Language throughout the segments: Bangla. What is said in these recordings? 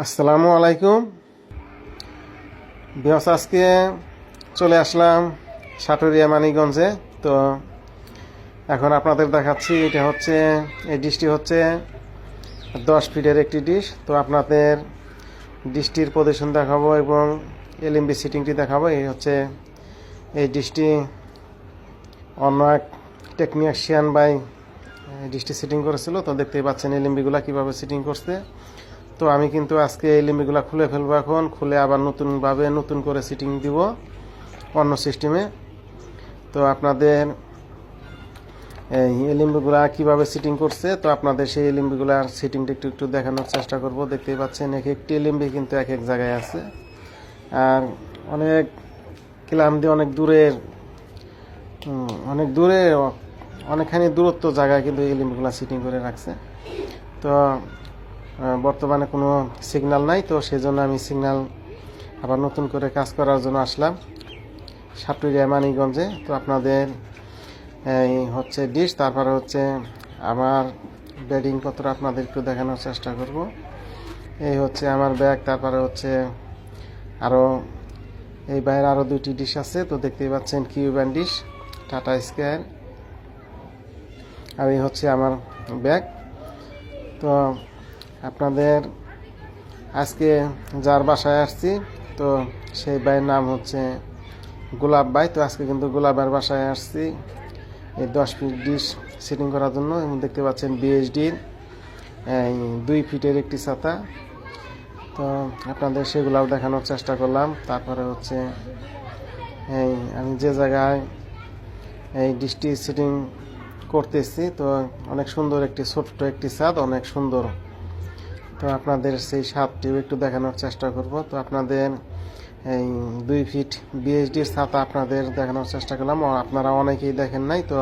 আসসালামু আলাইকুম। বিহস আজকে চলে আসলাম সাটুরিয়া মানিকগঞ্জে। তো এখন আপনাদের দেখাচ্ছি, এটা হচ্ছে, এই ডিশটি হচ্ছে দশ ফিটের একটি ডিশ। তো আপনাদের ডিশটির প্রদর্শন দেখাবো এবং এলএমবি সিটিংটি দেখাবো। এই হচ্ছে, এই ডিশটি অন্য এক টেকনিশিয়ান বাই ডিশটি সিটিং করেছিল। তো দেখতেই পাচ্ছেন এলএমবিগুলো কীভাবে সিটিং করছে। তো আমি কিন্তু আজকে এই লিম্বিগুলো খুলে ফেলব এখন। খুলে আবার নতুনভাবে নতুন করে সিটিং দিব অন্য সিস্টেমে তো আপনাদের এই এলিম্বিগুলা কীভাবে সিটিং করছে, তো আপনাদের সেই এলিম্বিগুলার সিটিংটা একটু একটু দেখানোর চেষ্টা করব। দেখতেই পাচ্ছেন, এক একটি এলিম্বি কিন্তু এক এক জায়গায় আছে। আর অনেক কিলাম দিয়ে অনেক দূরের অনেক দূরে অনেকখানি দূরত্ব জায়গায় কিন্তু এই লিম্বিগুলা সিটিং করে রাখছে। তো বর্তমানে কোনো সিগন্যাল নাই, তো সেই জন্য আমি সিগন্যাল আবার নতুন করে কাজ করার জন্য আসলাম সাটুরিয়া মানিকগঞ্জে। তো আপনাদের, এই হচ্ছে ডিশ তারপরে হচ্ছে আমার বেডিং পত্র আপনাদের একটু দেখানোর চেষ্টা করব। এই হচ্ছে আমার ব্যাগ তারপরে হচ্ছে আরও এই বাইরে আরও দুইটি ডিশ আছে, তো দেখতেই পাচ্ছেন কিউব্যান ডিশ টাটা স্কোয়ার আর এই হচ্ছে আমার ব্যাগ তো আপনাদের আজকে যার বাসায় আসছি, তো সেই ভাইয়ের নাম হচ্ছে গোলাপ ভাই। তো আজকে কিন্তু গোলাপের বাসায় আসছি। এই দশ ফিট ডিশ সেটিং করার জন্য। দেখতে পাচ্ছেন বিএইচডির এই দুই ফিটের একটি ছাতা। তো আপনাদের সেগুলাও দেখানোর চেষ্টা করলাম। তারপরে হচ্ছে, এই আমি যে জায়গায় এই ডিশটি সেটিং করতেছি, তো অনেক সুন্দর একটি ছোট্ট একটি ছাদ, অনেক সুন্দর। তো আপনাদের সেই স্বাদটিও একটু দেখানোর চেষ্টা করব। তো আপনাদের এই দুই ফিট বিএইচডির ছাতা আপনাদের দেখানোর চেষ্টা করলাম। আপনারা অনেকেই দেখেন নাই, তো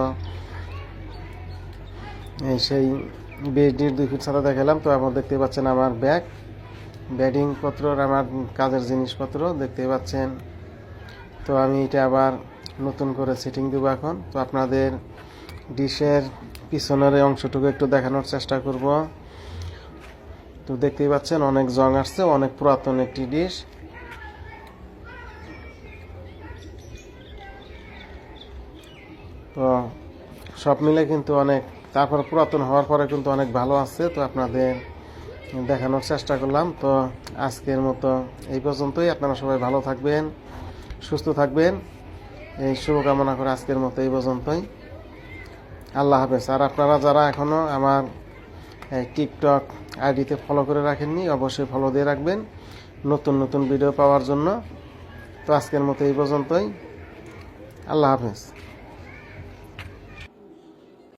এই সেই বিএইচডির দুই ফিট ছাতা দেখালাম। তো আপনারা দেখতে পাচ্ছেন আমার ব্যাগ ব্যাডিং পত্র আমার কাজের জিনিসপত্র দেখতে পাচ্ছেন। তো আমি এটা আবার নতুন করে সেটিং দেবো এখন। তো আপনাদের ডিশের পিছনের অংশটুকু একটু দেখানোর চেষ্টা করব। তো দেখতেই পাচ্ছেন অনেক জং আসছে, অনেক পুরাতন একটি ডিশ। তো সব মিলে কিন্তু অনেক, তারপর পুরাতন হওয়ার পরে কিন্তু অনেক ভালো আছে, তো আপনাদের দেখানোর চেষ্টা করলাম। তো আজকের মতো এই পর্যন্তই, আপনারা সবাই ভালো থাকবেন, সুস্থ থাকবেন। এই শুভকামনা করে আজকের মতো এই পর্যন্তই। আল্লাহ হাফেজ। আর আপনারা যারা এখনও আমার টিকটক আইডিতে ফলো করে রাখেননি, অবশ্যই ফলো দিয়ে রাখবেন নতুন নতুন ভিডিও পাওয়ার জন্য। তো আজকের মতো এই পর্যন্তই। আল্লাহ হাফেজ।